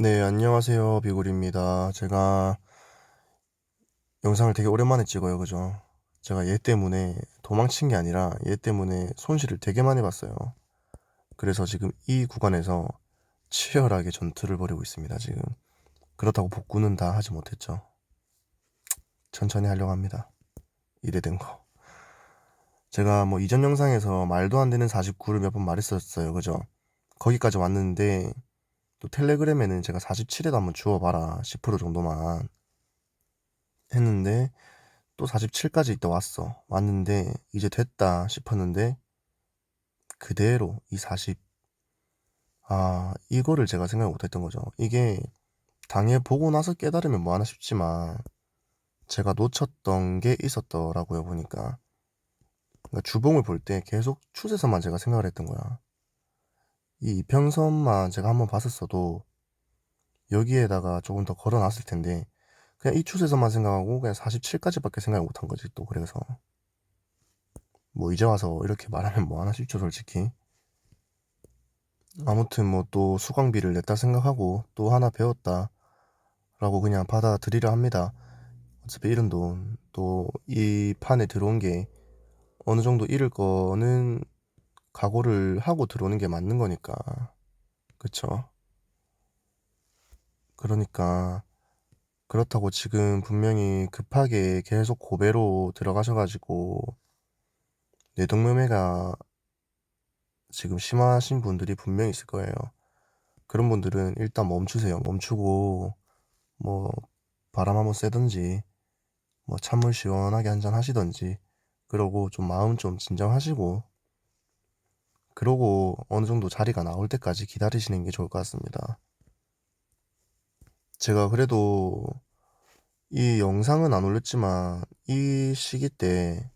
네, 안녕하세요. 비굴입니다. 제가 영상을 되게 오랜만에 찍어요. 그죠? 제가 얘 때문에 도망친 게 아니라 얘 때문에 손실을 되게 많이 봤어요. 그래서 지금 이 구간에서 치열하게 전투를 벌이고 있습니다. 지금. 그렇다고 복구는 다 하지 못했죠. 천천히 하려고 합니다. 이래 된 거. 제가 뭐 이전 영상에서 말도 안 되는 49를 몇 번 말했었어요. 그죠? 거기까지 왔는데 또 텔레그램에는 제가 47에도 한번 주워봐라 10% 정도만 했는데 또 47까지 있다 왔어. 왔는데 이제 됐다 싶었는데 그대로 이 40. 아 이거를 제가 생각을 못했던 거죠. 이게 당해 보고 나서 깨달으면 뭐하나 싶지만 제가 놓쳤던 게 있었더라고요 보니까. 그러니까 주봉을 볼 때 계속 추세선만 제가 생각을 했던 거야 이 이평선만 제가 한번 봤었어도 여기에다가 조금 더 걸어놨을 텐데 그냥 이 추세선만 생각하고 그냥 47까지밖에 생각 못한 거지 또 그래서. 뭐 이제 와서 이렇게 말하면 뭐 하나 싶죠 솔직히. 아무튼 뭐 또 수강비를 냈다 생각하고 또 하나 배웠다 라고 그냥 받아들이려 합니다. 어차피 이런 돈 또 이 판에 들어온 게 어느 정도 잃을 거는 각오를 하고 들어오는 게 맞는 거니까. 그쵸? 그러니까, 그렇다고 지금 분명히 급하게 계속 고배로 들어가셔가지고, 뇌동매매가 지금 심하신 분들이 분명히 있을 거예요. 그런 분들은 일단 멈추세요. 멈추고, 뭐, 바람 한번 쐬든지, 뭐, 찬물 시원하게 한잔 하시던지, 그러고 좀 마음 좀 진정하시고, 그러고 어느 정도 자리가 나올 때까지 기다리시는 게 좋을 것 같습니다. 제가 그래도 이 영상은 안 올렸지만 이 시기 때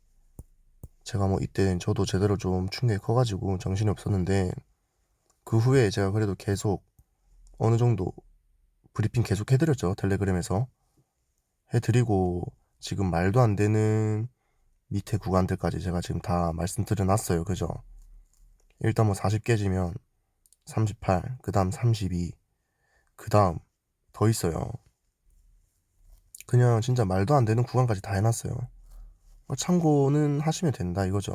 제가 뭐 이때 저도 제대로 좀 충격이 커가지고 정신이 없었는데 그 후에 제가 그래도 계속 어느 정도 브리핑 계속 해드렸죠 텔레그램에서 해드리고 지금 말도 안 되는 밑에 구간들까지 제가 지금 다 말씀드려놨어요 그죠 일단 뭐 40 깨지면 38, 그 다음 32, 그 다음 더 있어요. 그냥 진짜 말도 안 되는 구간까지 다 해놨어요. 뭐 참고는 하시면 된다 이거죠.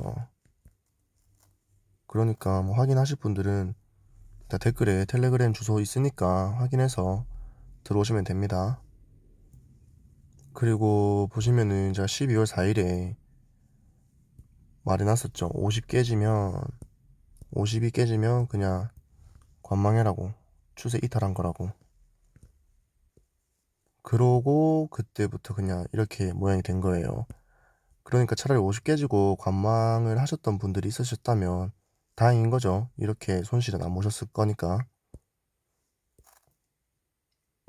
그러니까 뭐 확인하실 분들은 댓글에 텔레그램 주소 있으니까 확인해서 들어오시면 됩니다. 그리고 보시면은 제가 12월 4일에 말해놨었죠. 50 깨지면 50이 깨지면 그냥 관망해라고. 추세 이탈한 거라고. 그러고 그때부터 그냥 이렇게 모양이 된 거예요. 그러니까 차라리 50 깨지고 관망을 하셨던 분들이 있으셨다면 다행인 거죠. 이렇게 손실은 안 보셨을 거니까.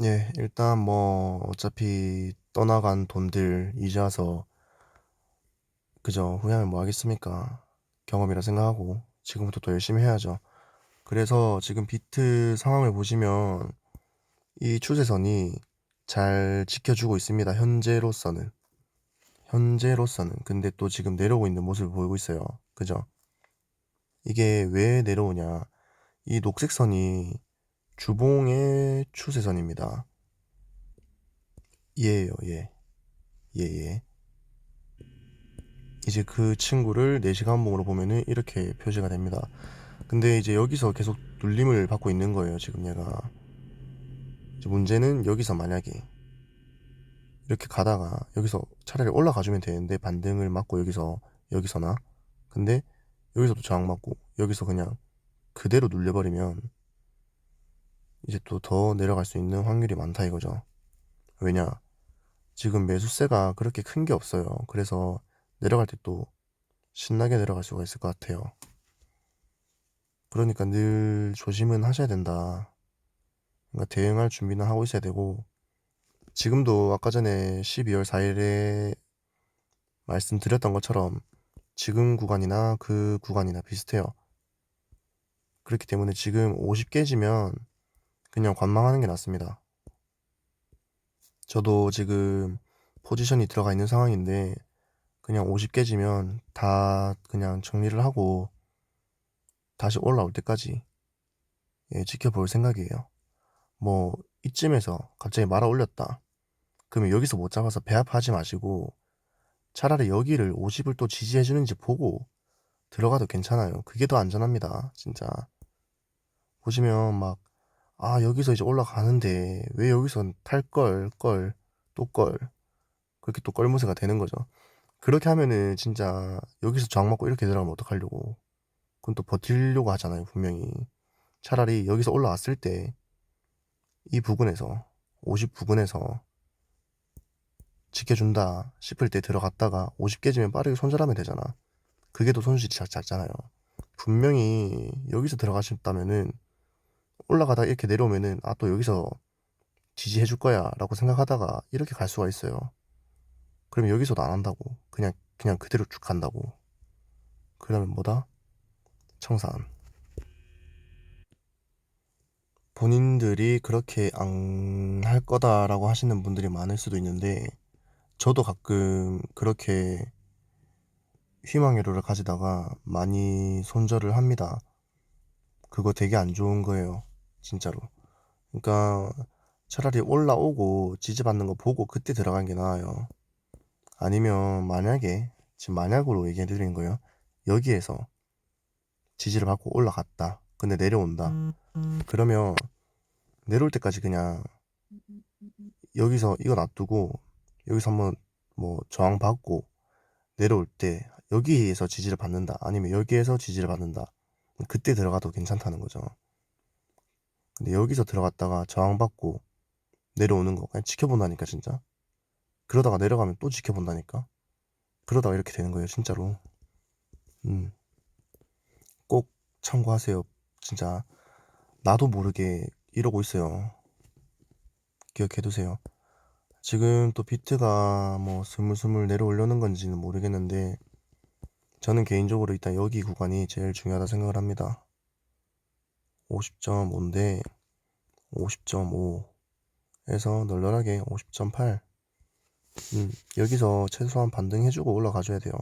예 일단 뭐 어차피 떠나간 돈들 이제 와서 그저 후회하면 뭐 하겠습니까? 경험이라 생각하고 지금부터 더 열심히 해야죠. 그래서 지금 비트 상황을 보시면 이 추세선이 잘 지켜주고 있습니다. 현재로서는. 현재로서는. 근데 또 지금 내려오고 있는 모습을 보이고 있어요. 그죠? 이게 왜 내려오냐. 이 녹색 선이 주봉의 추세선입니다. 얘예요, 얘. 얘, 얘. 이제 그 친구를 4시간 봉으로 보면은 이렇게 표시가 됩니다. 근데 이제 여기서 계속 눌림을 받고 있는 거예요, 지금 얘가. 문제는 여기서 만약에 이렇게 가다가 여기서 차라리 올라가주면 되는데 반등을 맞고 여기서 여기서나 근데 여기서도 저항 맞고 여기서 그냥 그대로 눌려버리면 이제 또 더 내려갈 수 있는 확률이 많다 이거죠. 왜냐 지금 매수세가 그렇게 큰 게 없어요. 그래서 내려갈 때 또 신나게 내려갈 수가 있을 것 같아요. 그러니까 늘 조심은 하셔야 된다. 그러니까 대응할 준비는 하고 있어야 되고, 지금도 아까 전에 12월 4일에 말씀드렸던 것처럼 지금 구간이나 그 구간이나 비슷해요. 그렇기 때문에 지금 50 깨지면 그냥 관망하는 게 낫습니다. 저도 지금 포지션이 들어가 있는 상황인데 그냥 50 깨지면 다 그냥 정리를 하고 다시 올라올 때까지 예, 지켜볼 생각이에요. 뭐 이쯤에서 갑자기 말아 올렸다. 그러면 여기서 못 잡아서 배합하지 마시고 차라리 여기를 50을 또 지지해주는지 보고 들어가도 괜찮아요. 그게 더 안전합니다. 진짜. 보시면 막, 아, 여기서 이제 올라가는데 왜 여기서 탈 걸, 걸, 또 걸. 그렇게 또 껄무새가 되는 거죠. 그렇게 하면은 진짜 여기서 저항 맞고 이렇게 들어가면 어떡하려고. 그건 또 버티려고 하잖아요, 분명히. 차라리 여기서 올라왔을 때 이 부근에서 50 부근에서 지켜준다 싶을 때 들어갔다가 50 깨지면 빠르게 손절하면 되잖아. 그게 더 손실이 작- 작잖아요. 분명히 여기서 들어가셨다면은 올라가다 이렇게 내려오면은 아 또 여기서 지지해 줄 거야 라고 생각하다가 이렇게 갈 수가 있어요. 그러면 여기서도 안 한다고. 그냥 그냥 그대로 쭉 간다고. 그러면 뭐다? 청산. 본인들이 그렇게 안 할 거다라고 하시는 분들이 많을 수도 있는데 저도 가끔 그렇게 희망회로를 가지다가 많이 손절을 합니다. 그거 되게 안 좋은 거예요. 진짜로. 그러니까 차라리 올라오고 지지받는 거 보고 그때 들어간 게 나아요. 아니면 만약에 지금 만약으로 얘기해 드리는 거예요. 여기에서 지지를 받고 올라갔다. 근데 내려온다. 그러면 내려올 때까지 그냥 여기서 이거 놔두고 여기서 한번 뭐 저항 받고 내려올 때 여기에서 지지를 받는다. 아니면 여기에서 지지를 받는다. 그때 들어가도 괜찮다는 거죠. 근데 여기서 들어갔다가 저항 받고 내려오는 거 그냥 지켜본다니까 진짜. 그러다가 내려가면 또 지켜본다니까. 그러다가 이렇게 되는 거예요, 진짜로. 음. 꼭 참고하세요. 진짜 나도 모르게 이러고 있어요. 기억해 두세요. 지금 또 비트가 뭐 스물스물 내려오려는 건지는 모르겠는데 저는 개인적으로 일단 여기 구간이 제일 중요하다 생각을 합니다. 50.5인데 50.5에서 널널하게 50.8 음, 여기서 최소한 반등해주고 올라가줘야 돼요.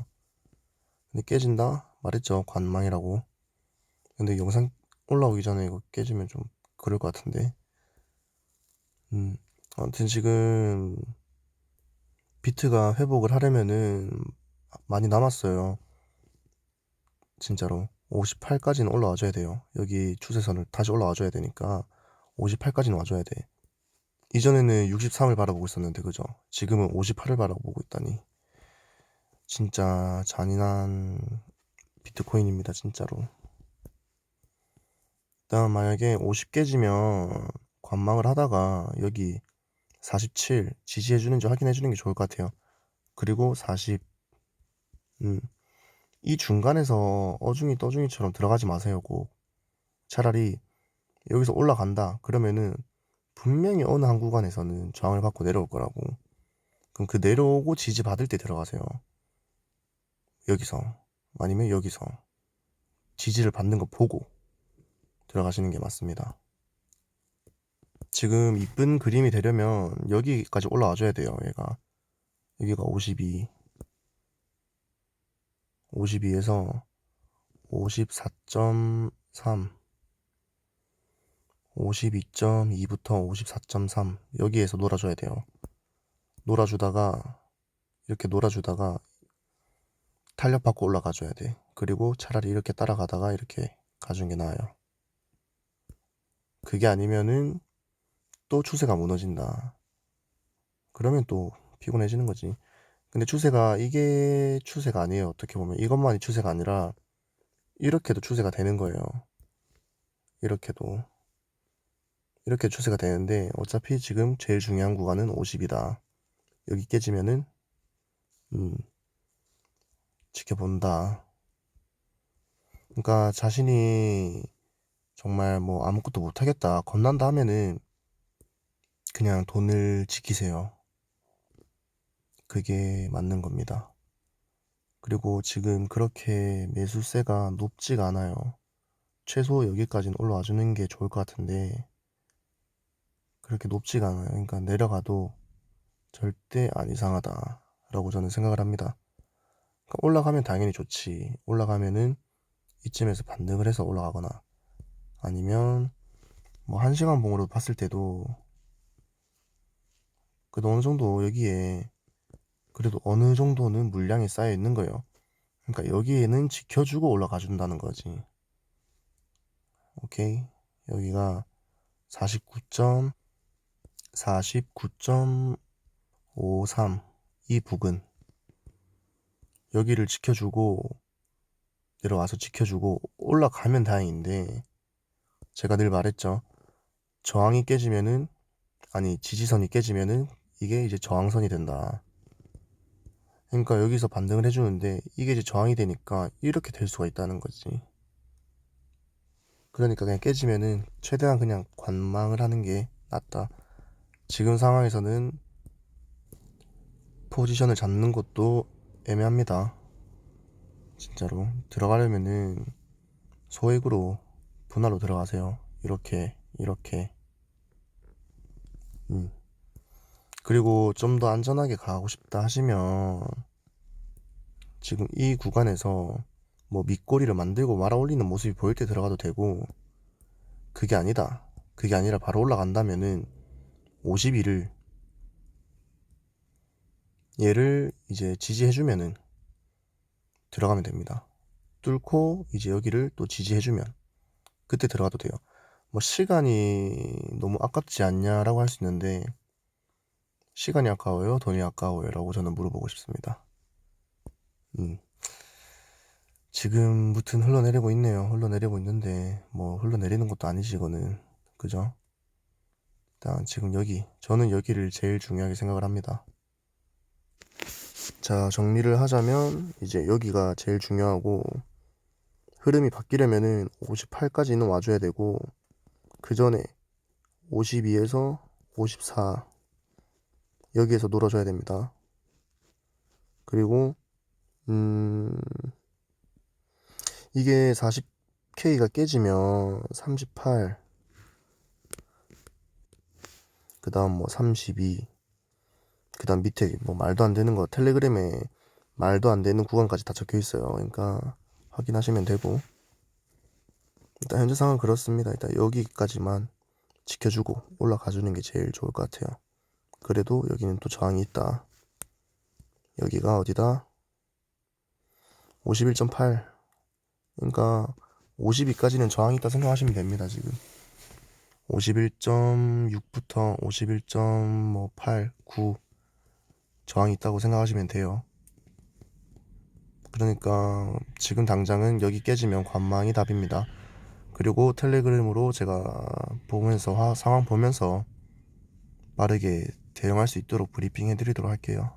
근데 깨진다? 말했죠. 관망이라고. 근데 영상 올라오기 전에 이거 깨지면 좀 그럴 것 같은데. 음, 아무튼 지금 비트가 회복을 하려면은 많이 남았어요. 진짜로. 58까지는 올라와줘야 돼요. 여기 추세선을 다시 올라와줘야 되니까 58까지는 와줘야 돼. 이전에는 63을 바라보고 있었는데 그죠? 지금은 58을 바라보고 있다니. 진짜 잔인한 비트코인입니다, 진짜로. 일단 만약에 50 깨지면 관망을 하다가 여기 47 지지해주는지 확인해주는 게 좋을 것 같아요. 그리고 40 음, 이 중간에서 어중이 떠중이처럼 들어가지 마세요, 꼭. 차라리 여기서 올라간다. 그러면은 분명히 어느 한 구간에서는 저항을 받고 내려올 거라고. 그럼 그 내려오고 지지 받을 때 들어가세요. 여기서 아니면 여기서 지지를 받는 거 보고 들어가시는 게 맞습니다. 지금 이쁜 그림이 되려면 여기까지 올라와 줘야 돼요, 얘가. 여기가 52. 52에서 54.3 52.2부터 54.3 여기에서 놀아줘야 돼요. 놀아주다가 이렇게 놀아주다가 탄력 받고 올라가줘야 돼. 그리고 차라리 이렇게 따라가다가 이렇게 가주는 게 나아요. 그게 아니면은 또 추세가 무너진다. 그러면 또 피곤해지는 거지. 근데 추세가 이게 추세가 아니에요. 어떻게 보면 이것만이 추세가 아니라 이렇게도 추세가 되는 거예요. 이렇게도 이렇게 추세가 되는데 어차피 지금 제일 중요한 구간은 50이다. 여기 깨지면은 음 지켜본다. 그러니까 자신이 정말 뭐 아무것도 못하겠다, 겁난다 하면은 그냥 돈을 지키세요. 그게 맞는 겁니다. 그리고 지금 그렇게 매수세가 높지가 않아요. 최소 여기까지는 올라와 주는 게 좋을 것 같은데 그렇게 높지가 않아요. 그러니까 내려가도 절대 안 이상하다라고 저는 생각을 합니다. 그러니까 올라가면 당연히 좋지. 올라가면은 이쯤에서 반등을 해서 올라가거나 아니면 뭐 한 시간 봉으로 봤을 때도 그래도 어느 정도 여기에 그래도 어느 정도는 물량이 쌓여 있는 거예요. 그러니까 여기에는 지켜주고 올라가 준다는 거지. 오케이. 여기가 49점 49.53 이 부근 여기를 지켜주고 내려와서 지켜주고 올라가면 다행인데 제가 늘 말했죠. 저항이 깨지면은 아니 지지선이 깨지면은 이게 이제 저항선이 된다. 그러니까 여기서 반등을 해주는데 이게 이제 저항이 되니까 이렇게 될 수가 있다는 거지. 그러니까 그냥 깨지면은 최대한 그냥 관망을 하는 게 낫다. 지금 상황에서는 포지션을 잡는 것도 애매합니다. 진짜로 들어가려면은 소액으로 분할로 들어가세요. 이렇게 이렇게. 음. 그리고 좀 더 안전하게 가고 싶다 하시면 지금 이 구간에서 뭐 밑꼬리를 만들고 말아 올리는 모습이 보일 때 들어가도 되고 그게 아니다. 그게 아니라 바로 올라간다면은 52를 얘를 이제 지지해주면은 들어가면 됩니다. 뚫고 이제 여기를 또 지지해주면 그때 들어가도 돼요. 뭐 시간이 너무 아깝지 않냐라고 할 수 있는데 시간이 아까워요? 돈이 아까워요? 라고 저는 물어보고 싶습니다. 음. 지금 무튼 흘러내리고 있네요. 흘러내리고 있는데 뭐 흘러내리는 것도 아니지 이거는 그죠? 일단 지금 여기 저는 여기를 제일 중요하게 생각을 합니다. 자 정리를 하자면 이제 여기가 제일 중요하고 흐름이 바뀌려면은 58까지는 와줘야 되고 그 전에 52에서 54 여기에서 놀아줘야 됩니다. 그리고 음 이게 40K가 깨지면 38, 그 다음 뭐 32, 그 다음 밑에 뭐 말도 안 되는 거 텔레그램에 말도 안 되는 구간까지 다 적혀 있어요. 그러니까 확인하시면 되고 일단 현재 상황은 그렇습니다. 일단 여기까지만 지켜주고 올라가 주는 게 제일 좋을 것 같아요. 그래도 여기는 또 저항이 있다. 여기가 어디다? 51.8 그러니까 52까지는 저항이 있다 생각하시면 됩니다 지금 51.6부터 51.8, 9 저항이 있다고 생각하시면 돼요. 그러니까 지금 당장은 여기 깨지면 관망이 답입니다. 그리고 텔레그램으로 제가 보면서 화, 상황 보면서 빠르게 대응할 수 있도록 브리핑 해드리도록 할게요